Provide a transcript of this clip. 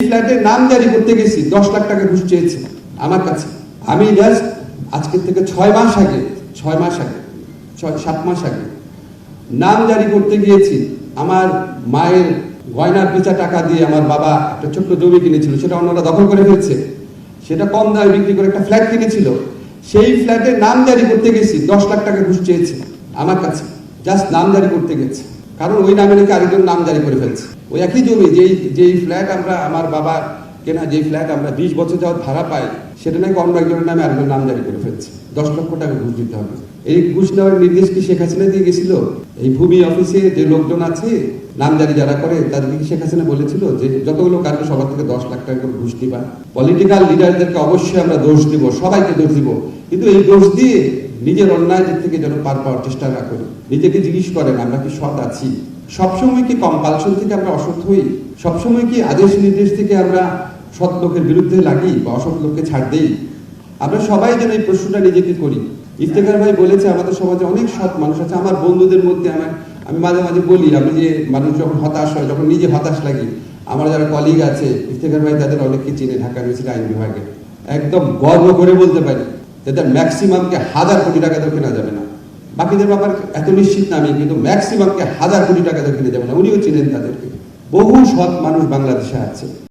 ফ্ল্যাটে নাম জারি করতে গেছি, দশ লাখ টাকা ঘুষ চেয়েছে আমার কাছে। আমি জাস্ট আজকের থেকে ছয় মাস আগে, ছয় মাস আগে, ছয়, সাত মাস আগে নাম জারি করতে গিয়েছি। আমার মায়ের গয়নার পিছা টাকা দিয়ে আমার বাবা একটা ছোট্ট জমি কিনেছিল, সেটা অন্যরা দখল করে ফেলছে। সেটা কম দামে বিক্রি করে একটা ফ্ল্যাট কিনেছিল। সেই ফ্ল্যাটে নাম জারি করতে গেছি, দশ লাখ টাকা ঘুষ চেয়েছে আমার কাছে, জাস্ট নাম জারি করতে গেছে। কারণ ওই নামে নাকি আরেকজন নাম জারি করে ফেলছে। ওই একই জমি, যেই যেই ফ্ল্যাট আমরা, আমার বাবার কেনা, যেই ফ্ল্যাট আমরা বিশ বছর যাওয়ার ভাড়া পাই, সেটা নাকি অন্য একজনের নামে আরেকজন নাম জারি করে ফেলছে। দশ লক্ষ টাকা ঘুষ দিতে হবে। এই ঘুষ নেওয়ার নির্দেশ কি শেখ হাসিনা দিয়ে গেছিল? এই ভূমি অফিসে যে লোকজন আছে নামজারি যারা করে, তাদেরকে কি শেখ হাসিনা বলেছিল যে যতগুলো কারণে সবার থেকে দশ লাখ টাকা করে ঘুষ দিবা? পলিটিক্যাল লিডারদেরকে অবশ্যই আমরা দোষ দিব, সবাইকে দোষ দিব। কিন্তু এই দোষ দিয়ে নিজের অন্যায় দিক থেকে যেন পার পাওয়ার চেষ্টা না করি। নিজেকে জিজ্ঞেস করেন, আমরা কি সৎ আছি? সবসময় কি কম্পালশন থেকে আমরা অসৎ হই? সবসময় কি আদেশ নির্দেশ থেকে আমরা সৎ লোকের বিরুদ্ধে লাগি বা অসৎ লোককে ছাড় দেই? আমরা সবাই যেন এই প্রশ্নটা নিজেকে করি। ইফতেখার ভাই বলেছে, আমাদের সমাজে অনেক সৎ মানুষ আছে। আমার বন্ধুদের মধ্যে আমার, আমি মাঝে মাঝে বলি, আমি যে মানুষ যখন হতাশ হয়, যখন নিজে হতাশ লাগি, আমার যারা কলিগ আছে, ইফতেখার ভাই তাদের অনেককে চিনে ঢাকা ইউনিভার্সিটি আইন বিভাগে একদম গর্ব করে বলতে পারি। যাদের ম্যাক্সিমামকে হাজার কোটি টাকা তো কেনা যাবে না। বাকিদের ব্যাপার এত নিশ্চিত না আমি, কিন্তু ম্যাক্সিমামকে হাজার কোটি টাকা তো কিনে যাবে না। উনিও চিনেন তাদেরকে। বহু সৎ মানুষ বাংলাদেশে আছে।